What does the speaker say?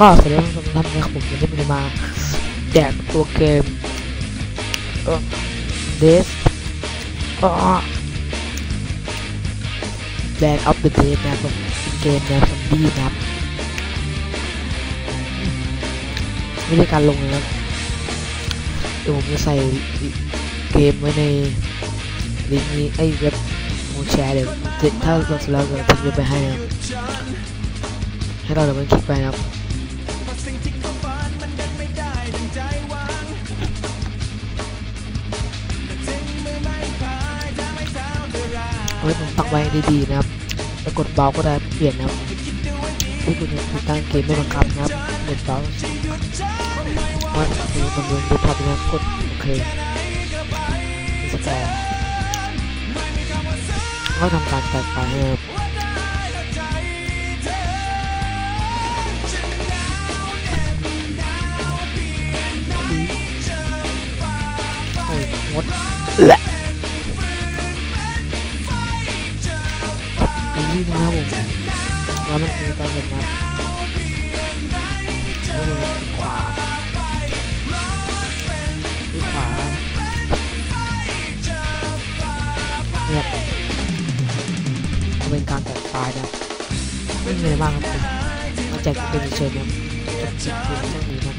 ก็สวัสดีทุกท่านนะครับผมวันนี้ผมจะมาแจกตัวเกมเออเดสอ๋อแบนออฟเดอะเดสนะครับผมเกมแนวซอมบี้นะครับไม่ได้การลงเลยนะเดี๋ยวผมจะใส่เกมไว้ในลิงก์นี้ไอ้เว็บโมแชร์เดี๋ยวถ้าเราเสร็จแล้วเราทิ้งไว้ไปให้นะให้เราเดี๋ยวมันคลิกไปนะครับ เอาไว้ผมปักไว้ดีๆนะครับแล้วกดเบาก็ได้เปลี่ยนนะครับที่คุณติดตั้งเกมไม่บังคับนะครับกดเบาว่าดูมันดูดูพอดีนะครับกดโอเคสแกนก็ทำการตัดไปนะครับโอ้ยงดแหละ อีกนิดนึงนะครับผมแล้วมันคือการเห็นนะแล้วมันขวาขวาเนี่ยเป็นการแตกตายนะไม่มีอะไรมากครับผมมาแจกเป็นเฉยๆนะจบคลิปเพียงเท่านี้นะ